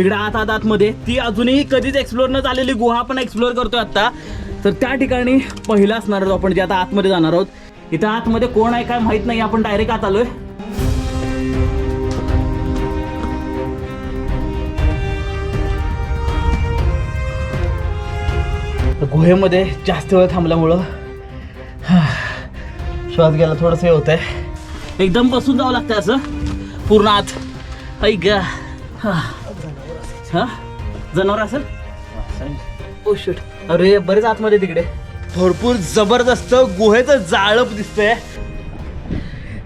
तिकडे आत आत आतमध्ये. ती अजूनही कधीच एक्सप्लोर न झालेली गुहा आपण एक्सप्लोर करतोय आता तर त्या ठिकाणी पहिला असणार आहोत आपण जे आता आतमध्ये जाणार आहोत. इथं आतमध्ये कोण आहे काय माहीत नाही आपण डायरेक्ट आत आलोय. तर गुहेमध्ये जास्त वेळ थांबल्यामुळं श्वास घ्यायला थोडंसं हे होत आहे एकदम बसून जावं लागतं असं. पूर्ण आत. ऐक हां हा. हा? जनावर असेल? ओ शूट अरे बरेच आतमध्ये तिकडे. भरपूर जबरदस्त गुहेचं जाळप दिसतंय.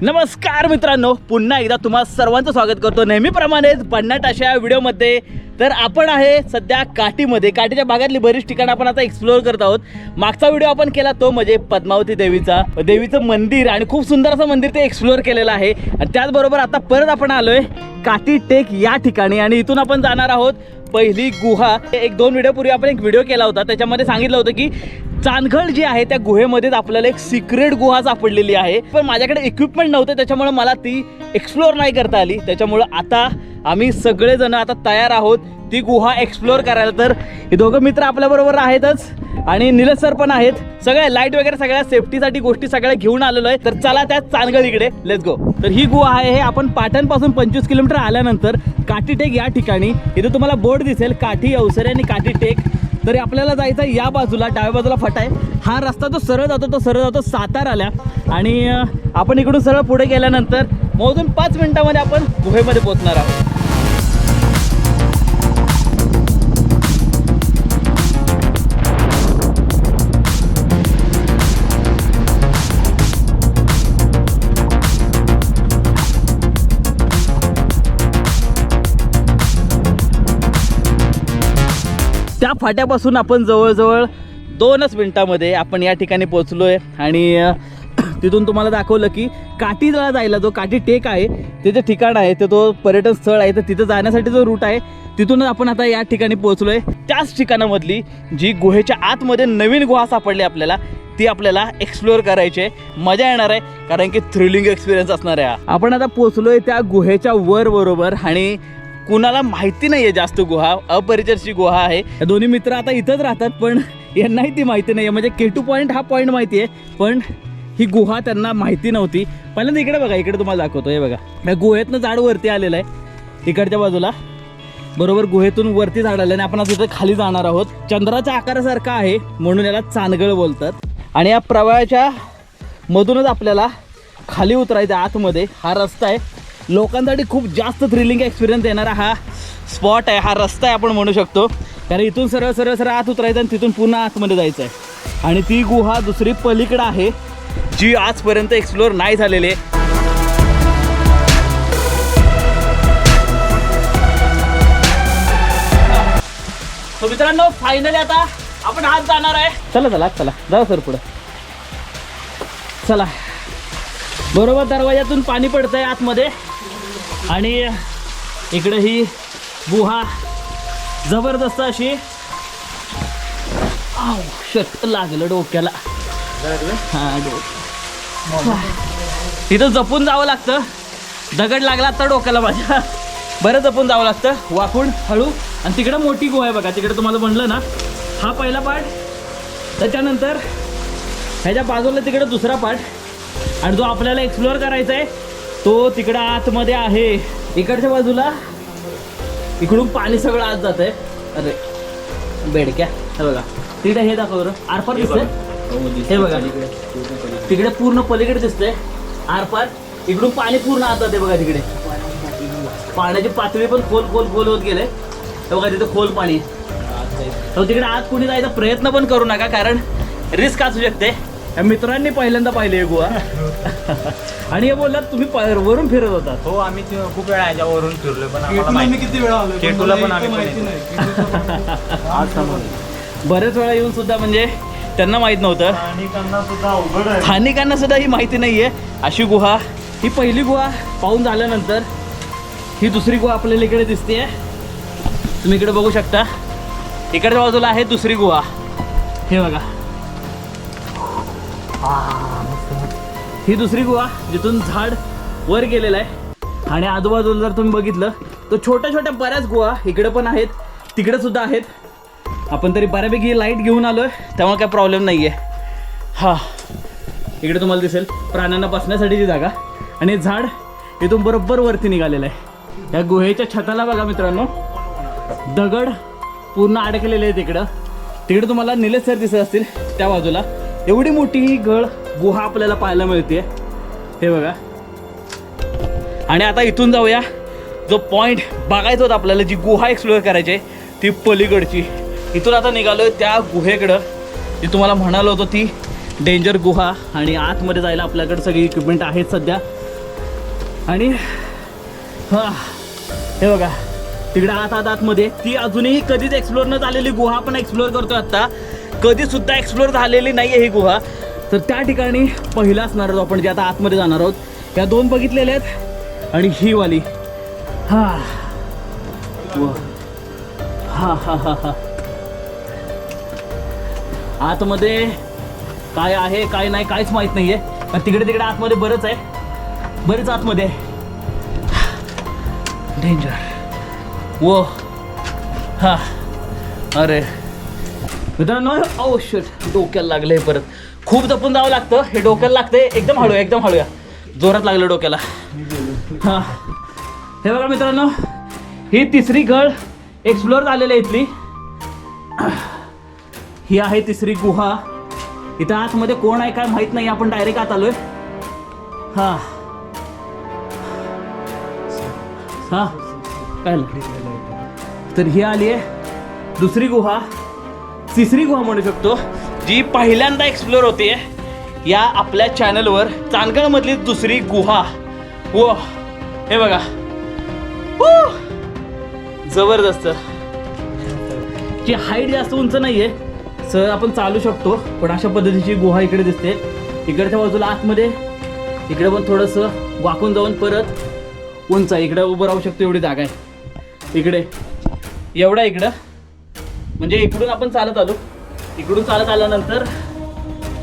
नमस्कार मित्रांनो पुन्हा एकदा तुम्हा सर्वांचं स्वागत करतो नेहमीप्रमाणेच पन्नाट अशा व्हिडिओमध्ये. तर आपण आहे सध्या काठीमध्ये. काठीच्या भागातली बरीच ठिकाणं आपण आता एक्सप्लोअर करत आहोत. मागचा व्हिडिओ आपण केला तो म्हणजे पद्मावती देवीचा. देवीचं मंदिर आणि खूप सुंदर असं मंदिर ते एक्सप्लोअर केलेलं आहे. आणि त्याचबरोबर आता परत आपण आलोय काठी टेक या ठिकाणी आणि इथून आपण जाणार आहोत पहिली गुहा. एक दोन व्हिडिओपूर्वी आपण एक व्हिडिओ केला होता. त्याच्यामध्ये सांगितलं होतं की चांदगड जी आहे त्या गुहेमध्येच आपल्याला एक सिक्रेट गुहा सापडलेली आहे. पण माझ्याकडे इक्विपमेंट नव्हते त्याच्यामुळे मला ती एक्सप्लोअर नाही करता आली. त्याच्यामुळं आता आम्ही सगळेजण आता तयार आहोत ती गुहा एक्सप्लोअर करायला. तर हे दोघं मित्र आपल्याबरोबर आहेतच. आणि निलज सर पण आहेत. सगळ्या लाइट वगैरे सगळ्या सेफ्टीसाठी गोष्टी सगळ्या घेऊन आलेलो आहे. तर चला त्या चांदगड इकडे. लेट्स गो तर ही गुहा आहे. हे आपण पाटणपासून पंचवीस किलोमीटर आल्यानंतर काठीटेक या ठिकाणी. इथे तुम्हाला बोर्ड दिसेल. काठी अवसरे आणि काठीटेक तरी आपल्याला जायचं आहे या बाजूला. डाव्या बाजूला फटा आहे. हा रस्ता जो सरळ जातो तो सरळ जातो साताराला. आणि आपण इकडून सरळ पुढे गेल्यानंतर मोजून पाच मिनिटामध्ये आपण गुहेमध्ये पोहोचणार आहोत. फाट्यापासून आपण जवळजवळ दोनच मिनटामध्ये आपण या ठिकाणी पोचलो आहे आणि तिथून तुम्हाला दाखवलं की काठीला जायला जो काठी टेक आहे ते जे ठिकाण आहे ते तो पर्यटन स्थळ आहे तर तिथं जाण्यासाठी जो रूट आहे तिथूनच आपण आता या ठिकाणी पोहोचलो आहे त्याच ठिकाणामधली जी गुहेच्या आतमध्ये नवीन गुहा सापडली आपल्याला ती आपल्याला एक्सप्लोअर करायची आहे. मजा येणार आहे कारण की थ्रिलिंग एक्सपिरियन्स असणार आहे आपण आता पोचलो आहे त्या गुहेच्या वर बरोबर आणि कुणाला माहिती नाहीये जास्त गुहा अपरिचरची गुहा आहे. या दोन्ही मित्र आता इथंच राहतात पण यांनाही ती माहिती नाहीये. म्हणजे केटू पॉईंट हा पॉईंट माहिती आहे पण ही गुहा त्यांना माहिती नव्हती. पहिल्यांदा इकडे बघा इकडे तुम्हाला दाखवतो हे बघा. या गुहेतनं झाड वरती आलेलं आहे इकडच्या बाजूला. बरोबर गुहेतून वरती झाड आलं आणि आपण आता इथं खाली जाणार आहोत. चंद्राच्या आकारासारखा आहे म्हणून याला चांदगळ बोलतात. आणि या प्रवाहाच्या मधूनच आपल्याला खाली उतरायचं आतमध्ये. हा रस्ता आहे. लोकांसाठी खूप जास्त थ्रिलिंग एक्सपिरियन्स देणारा हा स्पॉट आहे. हा रस्ता आहे आपण म्हणू शकतो. कारण इथून सरळ सरळ सरळ आत उतरायचं आणि तिथून पुन्हा आतमध्ये जायचं आहे आणि ती गुहा दुसरी पलीकडं आहे जी आजपर्यंत एक्सप्लोअर नाही झालेली आहे. मित्रांनो फायनली आता आपण आज जाणार आहे. चला चला चला. जा सर पुढं. चला. बरोबर दरवाजातून पाणी पडतंय आतमध्ये. आणि इकडे ही गुहा जबरदस्त अशी आव शट लागलं डोक्याला. हां तिथं जपून जावं लागतं. दगड लागला तर डोक्याला माझ्या. बरं जपून जावं लागतं. वाकून हळू. आणि तिकडं मोठी गुहा आहे बघा. तिकडे तुम्हाला म्हणलं ना हा पहिला पार्ट. त्याच्यानंतर ह्याच्या बाजूला तिकडे दुसरा पार्ट. आणि जो आपल्याला एक्सप्लोअर करायचा आहे तो तिकडं आतमध्ये आहे. इकडच्या बाजूला? इकडून पाणी सगळं आत जात आहे अरे बेडक्या. हे बघा. तिकडे हे दाखव आरपार दिसतंय? हे बघा. तिकडे पूर्ण पलीकडे दिसतंय. आरपार. इकडून पाणी पूर्ण आत जाते बघा तिकडे. पाण्याची पातळी पण खोल खोल खोल होत गेले हे बघा तिथे खोल पाणी. तर तिकडे आत कुणी जायचा प्रयत्न पण करू नका कारण रिस्क असू शकते. मित्रांनी पहिल्यांदा पाहिले हे गुहा आणि हे बोललात तुम्ही प- वरून फिरत होतात हो आम्ही ते खूप वेळा याच्यावरून फिरलोय पण आम्हाला केटूला मी माहिती किती वेळा आलोय? केटूला मला पण आम्ही माहिती पण नाही. केटूचं. बरेच वेळा येऊन सुद्धा म्हणजे त्यांना माहीत नव्हतं. आणि त्यांना सुद्धा अवघड आहे. स्थानिकांना सुद्धा ही माहिती नाही आहे अशी गुहा ही पहिली गुहा पाहून झाल्यानंतर ही दुसरी गुहा आपल्याला इकडे दिसते तुम्ही इकडे बघू शकता. इकडच्या बाजूला आहे दुसरी गुहा. हे बघा. ही दुसरी गुहा जिथून झाड वर गेलेलं आहे. आणि आजूबाजूला जर तुम्ही बघितलं तर छोट्या छोट्या बऱ्याच गुहा इकडे पण आहेत तिकडे सुद्धा आहेत. आपण तरी बऱ्यापैकी लाइट घेऊन आलोय त्यामुळे काय प्रॉब्लेम नाही आहे हा. इकडे तुम्हाला दिसेल प्राण्यांना बसण्यासाठीची जागा. आणि झाड इथून बरोबर वरती निघालेलं आहे. या गुहेच्या छताला बघा मित्रांनो दगड पूर्ण अडकलेले आहेत तिकडं तिकडे तुम्हाला निलेश सर दिसत असतील त्या बाजूला. एवढी मोठी ही गळ गुहा आपल्याला पाहायला मिळते हे बघा. आणि आता इथून जाऊया. जो पॉईंट बघायचा होता आपल्याला जी गुहा एक्सप्लोअर करायची आहे ती पलीकडची. इथून आता निघालो त्या गुहेकडं. जी तुम्हाला म्हणालो होतो ती डेंजर गुहा. आणि आतमध्ये जायला आपल्याकडे सगळी इक्विपमेंट आहेत सध्या. आणि हां हे बघा. तिकडे आत आत आतमध्ये. ती अजूनही कधीच एक्सप्लोर न झालेली गुहा आपण एक्सप्लोर करतोय आत्ता कधीसुद्धा एक्सप्लोर झालेली नाही आहे ही गुहा. तर त्या ठिकाणी पहिला असणार आहोत आपण जे आता आतमध्ये जाणार आहोत. या दोन बघितलेल्या आहेत. आणि ही वाली. हा. व. हा हा हा हा. आतमध्ये काय आहे काय नाही काहीच माहीत नाही पण तिकडे तिकडे आतमध्ये बरंच आहे. बरेच आतमध्ये आहे. डेंजर वो हा. अरे. मित्रांनो oh, ओ शट डोक्याला लागलं परत. खूप जपून जावं लागतं. हे डोक्याला लागतंय. एकदम हळूया एकदम हळूया. जोरात लागलं डोक्याला. हां. हे बघा मित्रांनो ही तिसरी गळ एक्सप्लोअर झालेली आहे इथली. ही आहे तिसरी गुहा. इथं आतमध्ये कोण आहे काय माहीत नाही. आपण डायरेक्ट आत आलोय. हां. हां. काय तर ही आली आहे दुसरी गुहा. तिसरी गुहा म्हणू शकतो. जी पहिल्यांदा एक्सप्लोर होते या आपल्या चॅनलवर चांदगडमधली दुसरी गुहा. व हे बघा. जबरदस्त. जी हाईट जास्त उंच नाही आहे सर आपण चालू शकतो पण अशा पद्धतीची गुहा इकडे दिसते. इकडच्या बाजूला आतमध्ये इकडे पण थोडंसं वाकून जाऊन परत उंच इकडे उभं राहू शकतो एवढी जागा आहे. इकडे एवढा इकडं. म्हणजे इकडून आपण चालत आलो. इकडून चालत आल्यानंतर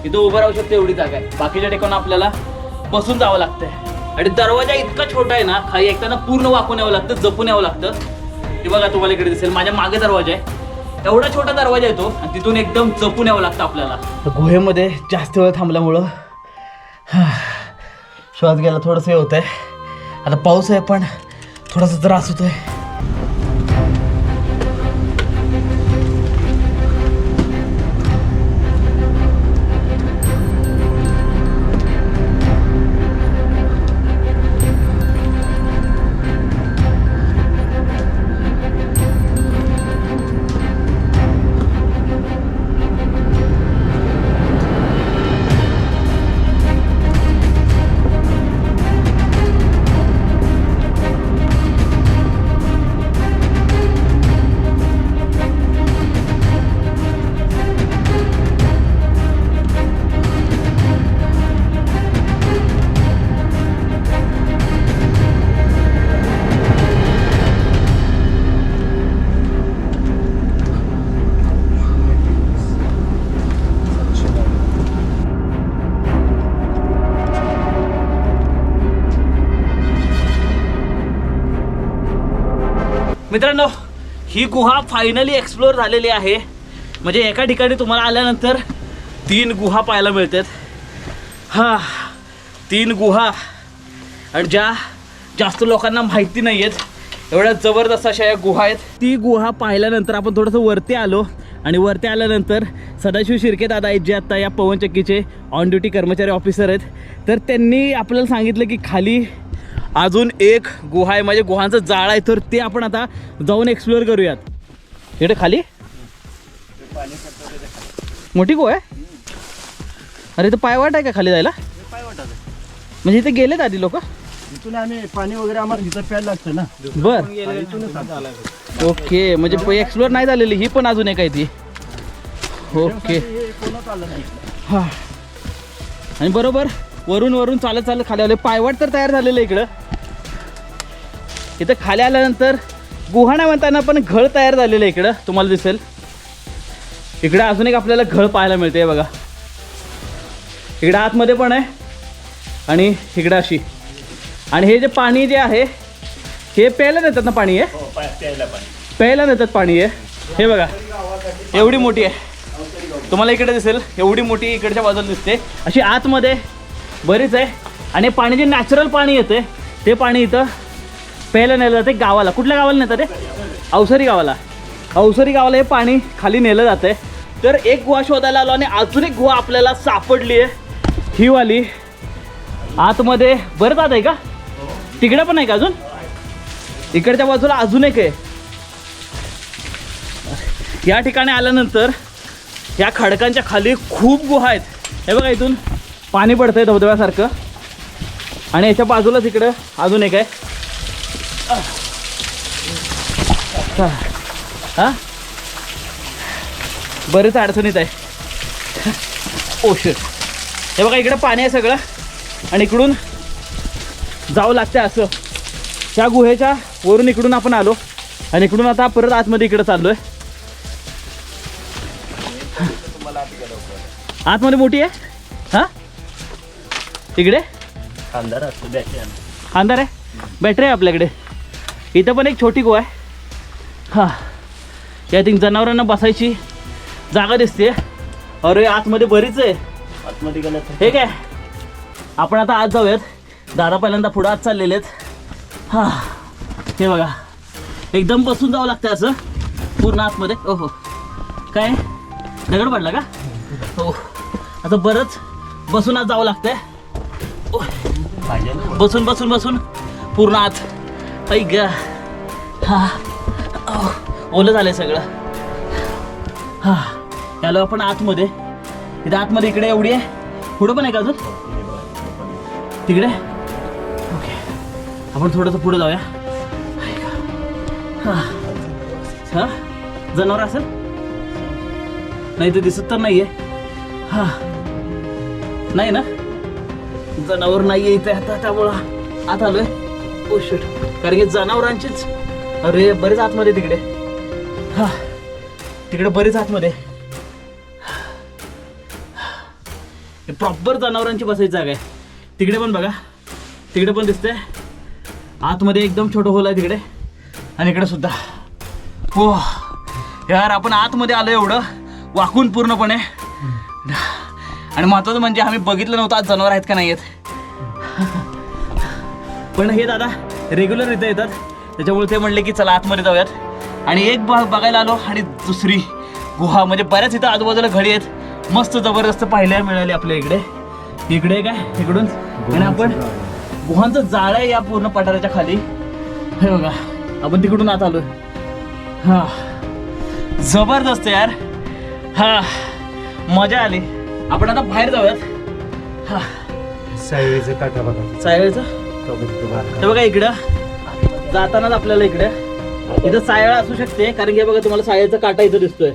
इथं उभं राहू शकते एवढी जागा आहे. बाकीच्या ठिकाणी आपल्याला बसून जावं लागतंय. आणि दरवाजा इतका छोटा आहे ना खाली एकताना पूर्ण वाकून यावं लागतं जपून यावं लागतं. ते बघा तुम्हाला इकडे दिसेल माझ्या मागे दरवाजा आहे. एवढा छोटा दरवाजा येतो आणि तिथून एकदम जपून यावं लागतं आपल्याला. गुहेमध्ये जास्त वेळ थांबल्यामुळं श्वास घ्यायला थोडंसं हे होत आहे आता पाऊस आहे पण थोडासा त्रास होतोय. आहे ही गुहा फायनली एक्सप्लोअर झालेली आहे. म्हणजे एका ठिकाणी तुम्हाला आल्यानंतर तीन गुहा पाहायला मिळतात. हा तीन गुहा. आणि ज्या जास्त लोकांना माहिती नाही आहेत एवढ्या जबरदस्त अशा या गुहा आहेत. ती गुहा पाहिल्यानंतर आपण थोडंसं वरती आलो. आणि वरती आल्यानंतर सदाशिव शिर्के दादा आहेत जे आता या पवनचक्कीचे ऑन ड्युटी कर्मचारी ऑफिसर आहेत. तर त्यांनी आपल्याला सांगितलं की खाली अजून एक गुहा आहे म्हणजे गुहांचं जाळ आहे तर ते आपण आता जाऊन एक्सप्लोअर करूयात. इकडे खाली? मोठी गुहा आहे? अरे इथं पायवाट आहे का खाली जायला? म्हणजे इथे गेलेत आधी लोक? इथून आम्ही पाणी वगैरे आम्हाला इथं प्यायला लागतं ना. बर. ओके म्हणजे एक्सप्लोअर नाही झालेली ही पण अजून एक आहे ती. ओके. हा. आणि बरोबर वरून वरून चालत चालत खाली आले पायवाट तर तयार झालेलं इकडं. इथं खाली आल्यानंतर गुहाणा म्हणताना पण घळ तयार झालेलं आहे इकडं. तुम्हाला दिसेल. इकडं अजून एक आपल्याला घळ पाहायला मिळते बघा. इकडं आतमध्ये पण आहे. आणि इकडं अशी. आणि हे जे पाणी जे आहे हे प्यायला देतात ना पाणी आहे हो प्यायला देतात पाणी आहे हे बघा. एवढी मोठी आहे. तुम्हाला इकडे दिसेल. एवढी मोठी इकडच्या बाजूला दिसते. अशी आतमध्ये बरीच आहे. आणि पाणी जे नॅचरल पाणी येते ते पाणी इथं प्यायला नेलं जाते गावाला. कुठल्या गावाला नेतात ते? अवसरी गावाला. अवसरी गावाला हे पाणी खाली नेलं जाते तर एक गुहा शोधायला आलो आणि अजून एक गुहा आपल्याला सापडली आहे. ही वाली. आतमध्ये बरं जात आहे का? तिकडे पण आहे का अजून? इकडच्या बाजूला अजून एक आहे. या ठिकाणी आल्यानंतर या खडकांच्या खाली खूप गुहा आहेत. हे बघा इथून पाणी पडतंय धबधब्यासारखं. आणि याच्या बाजूलाच इकडं अजून एक आहे. हा? बरेच अडचणीत आहे. ओ शिट हे बघा इकडं पाणी आहे सगळं. आणि इकडून जावं लागते असं. त्या गुहेच्या वरून इकडून आपण आलो. आणि इकडून आता परत आतमध्ये इकडं चाललोय. आतमध्ये मोठी आहे? हा? इकडे? अंधार असतो बॅटरी अंधार आहे? बॅटरी आहे आपल्याकडे. इथं पण एक छोटी गुहा आहे. हा यात एक जनावरांना बसायची जागा दिसते. अरे आतमध्ये बरीच आहे. आतमध्ये गेलं तर हे काय? आपण आता आत जाऊयात. दादा पहिल्यांदा पुढं आत चाललेले आहेत हा हे बघा. एकदम बसून जावं लागतं असं. पूर्ण आतमध्ये. ओहो. काय? दगड पडला का? हो. आता बरंच बसून आत जावं लागतंय. बसून बसून बसून. पूर्ण आत. ऐक ग हा ओलं झालंय सगळं. हा आलो आपण आतमध्ये. इथं आतमध्ये इकडे एवढी आहे. पुढं पण आहे का अजून? तिकडे? ओके. आपण थोडंसं पुढे जाऊया. हा. हां? जनावर असेल? नाही तर दिसत तर नाही आहे हा. नाही ना? जनावर नाही आहे इथे. आता त्यामुळं आत आलोय. ओ शेट कारण की जनावरांचीच. अरे बरेच आतमध्ये तिकडे. हा तिकडे बरेच आतमध्ये. हे प्रॉपर जनावरांची बसायची जागा आहे. तिकडे पण बघा. तिकडे पण दिसते आतमध्ये एकदम छोटं होल आहे तिकडे. आणि इकडे सुद्धा. हो यार आपण आतमध्ये आलो एवढं. वाकून पूर्णपणे. आणि महत्वाचं म्हणजे आम्ही बघितलं नव्हतं आज जनावर आहेत का नाही आहेत. पण हे दादा रेग्युलर इथे येतात. त्याच्यामुळे ते म्हणले की चला आतमध्ये जाऊयात. आणि एक भाग बघायला आलो आणि दुसरी गुहा म्हणजे बऱ्याच इथं आजूबाजूला घडी आहेत. मस्त जबरदस्त पाहायला मिळाली आपल्या इकडे. इकडे काय? इकडून. आणि आपण गुहांचं जाळ आहे. या पूर्ण पठाराच्या खाली. हे बघा आपण तिकडून आत आलोय. हा. जबरदस्त यार. हा. मजा आली. आपण आता बाहेर जाऊयात. हा. सायवेचं काटा बघा सायळचं हे बघा इकडं. जातानाच आपल्याला इकडे. इथं सायळ असू शकते कारण की बघा तुम्हाला सायळचा काटा इथं दिसतोय.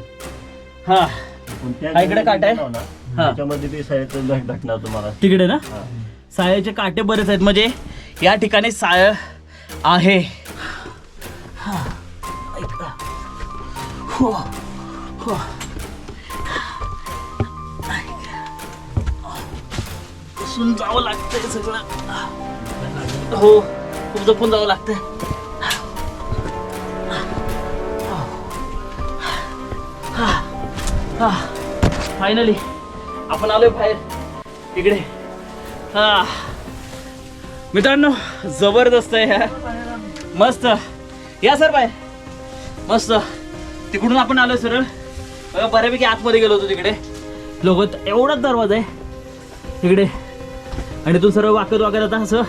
हा. हा, इकडे काटा आहे? हा. त्याच्यामध्ये ते भेटणार तुम्हाला. तिकडे ना. सायळचे काटे बरेच आहेत. म्हणजे या ठिकाणी सायळ आहे. हा. हो, हो. जावं लागतंय सगळं. हो खूप जपून जावं लागतं फायनली आपण आलोय बाहेर. इकडे. हा. मित्रांनो जबरदस्त आहे ह्या मस्त. या सर बाय मस्त. तिकडून आपण आलोय सरळ. बऱ्यापैकी आतमध्ये गेलो होतो तिकडे. लोक एवढाच दरवाजा आहे. तिकडे आणि तू सर्व वाकत वाकत आता असं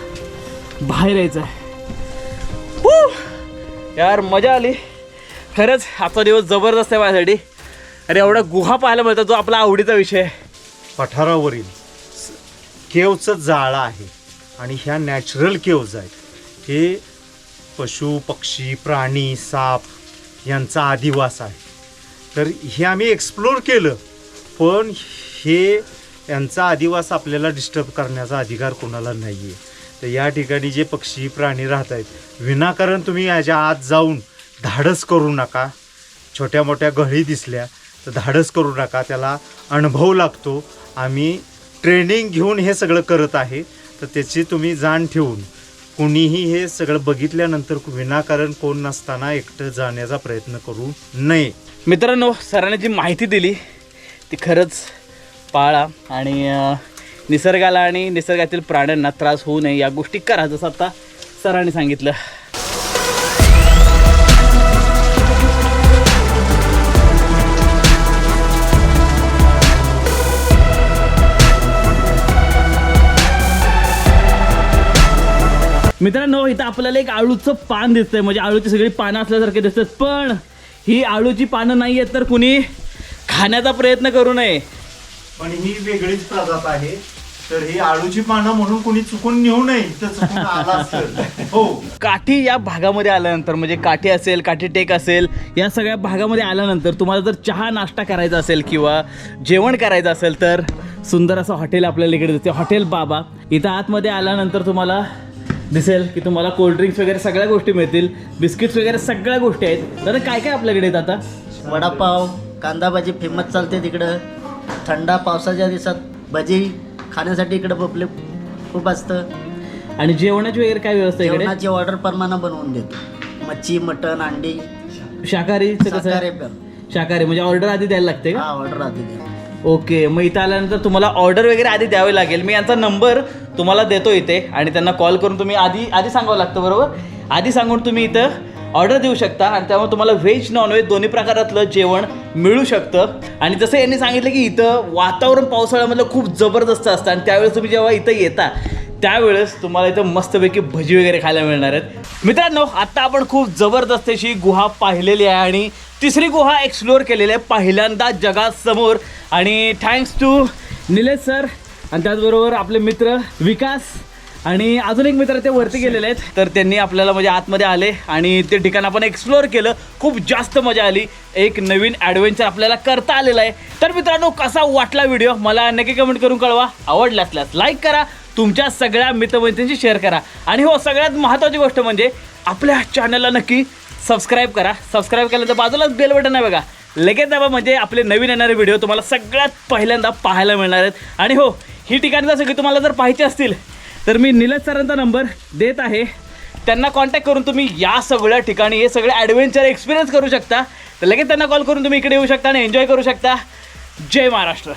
बाहेर यायचं आहे. हू! यार मजा आली. खरंच आजचा दिवस जबरदस्त आहे माझ्यासाठी. अरे एवढा गुहा पाहायला मिळतात जो आपला आवडीचा विषय आहे. पठारावरील केवचं जाळं आहे आणि ह्या नॅचरल केव्ज आहेत. हे पशु पक्षी प्राणी साप यांचा आदिवास आहे. तर हे आम्ही एक्सप्लोर केलं पण हे यांचा आदिवास आपल्याला डिस्टर्ब करण्याचा अधिकार कोणाला नाही आहे तर या ठिकाणी जे पक्षी प्राणी राहत आहेत विनाकारण तुम्ही याच्या आत जाऊन धाडस करू नका. छोट्या मोठ्या गळी दिसल्या तर धाडस करू नका. त्याला अनुभव लागतो. आम्ही ट्रेनिंग घेऊन हे सगळं करत आहे. तर त्याची तुम्ही जाण ठेवून कुणीही हे सगळं बघितल्यानंतर विनाकारण कोण नसताना एकटं जाण्याचा प्रयत्न करू नये. मित्रांनो सरांनी जी माहिती दिली ती खरंच पाळा आणि निसर्गाला आणि निसर्गातील प्राण्यांना त्रास होऊ नये या गोष्टी करा जसं आता सरांनी सांगितलं. मित्रांनो इथं आपल्याला एक आळूचं पान दिसतंय. म्हणजे आळूची सगळी पानं असल्यासारखे दिसतात पण ही आळूची पानं नाही आहेत तर कुणी खाण्याचा प्रयत्न करू नये. पण ही वेगळीच प्रजात आहे. तर ही आळूची पानं म्हणून कुणी चुकून नेऊ नये तर चुकून आला असेल. हो. काठी या भागामध्ये आल्यानंतर म्हणजे काठी असेल काठी टेक असेल या सगळ्या भागामध्ये आल्यानंतर तुम्हाला जर चहा नाश्ता करायचा असेल किंवा जेवण करायचं असेल तर सुंदर असं हॉटेल आपल्याला इकडे दिसते हॉटेल बाबा. इथं आतमध्ये आल्यानंतर तुम्हाला दिसेल की तुम्हाला कोल्ड्रिंक्स वगैरे सगळ्या गोष्टी मिळतील. बिस्किट्स वगैरे सगळ्या गोष्टी आहेत. तर काय काय आपल्याकडे आहेत आता? वडापाव कांदा भाजी फेमस चालते तिकडं. थंडा पावसाच्या दिवसात भजी खाण्यासाठी इकडं पब्लिक खूप असतं. आणि जेवणाची वगैरे काय व्यवस्था आहे इकडे? जेवणाची ऑर्डर प्रमाणे बनवून देतो. मच्छी मटण अंडी. शाकाहारीचं कसं? शाकाहारी आहे? शाकाहारी म्हणजे ऑर्डर आधी द्यायला लागते का? ऑर्डर आधी द्या ओके मग इथं आल्यानंतर तुम्हाला ऑर्डर वगैरे आधी द्यावी लागेल. मी यांचा नंबर तुम्हाला देतो इथे आणि त्यांना कॉल करून तुम्ही आधी आधी सांगावं लागतं बरोबर? आधी सांगून तुम्ही इथं ऑर्डर देऊ शकता आणि त्यामुळे तुम्हाला व्हेज नॉनव्हेज दोन्ही प्रकारातलं जेवण मिळू शकतं. आणि जसं यांनी सांगितलं की इथं वातावरण पावसाळ्यामधलं खूप जबरदस्त असतं आणि त्यावेळेस तुम्ही जेव्हा इथं येता त्यावेळेस तुम्हाला इथं मस्तपैकी भजी वगैरे खायला मिळणार आहेत. मित्रांनो आत्ता आपण खूप जबरदस्त अशी गुहा पाहिलेली आहे आणि तिसरी गुहा एक्सप्लोअर केलेली आहे पहिल्यांदा जगासमोर. आणि थँक्स टू निलेश सर आणि त्याचबरोबर आपले मित्र विकास आणि अजून एक मित्र ते वरती गेलेले आहेत. तर त्यांनी आपल्याला म्हणजे आतमध्ये आले आणि ते ठिकाण आपण एक्सप्लोअर केलं. खूप जास्त मजा आली. एक नवीन ॲडव्हेंचर आपल्याला करता आलेलं आहे. तर मित्रांनो कसा वाटला व्हिडिओ मला नक्की कमेंट करून कळवा. आवडला असल्यास लाईक करा. तुमच्या सगळ्या मित्रमैत्रिणींशी शेअर करा. आणि हो सगळ्यात महत्त्वाची गोष्ट म्हणजे आपल्या चॅनलला नक्की सबस्क्राईब करा. सबस्क्राईब केलं तर बाजूलाच बेल बटन आहे बघा. लगेच दाबा म्हणजे आपले नवीन येणारे व्हिडिओ तुम्हाला सगळ्यात पहिल्यांदा पाहायला मिळणार आहेत. आणि हो ही ठिकाणी जर सगळी तुम्हाला जर पाहिजे असतील तर मी निलज सरांचा नंबर देत आहे. त्यांना कॉन्टॅक्ट करून तुम्ही या सगळ्या ठिकाणी हे सगळे ॲडव्हेंचर एक्सपिरियन्स करू शकता. तर लगेच त्यांना कॉल करून तुम्ही इकडे येऊ शकता आणि एन्जॉय करू शकता. जय महाराष्ट्र.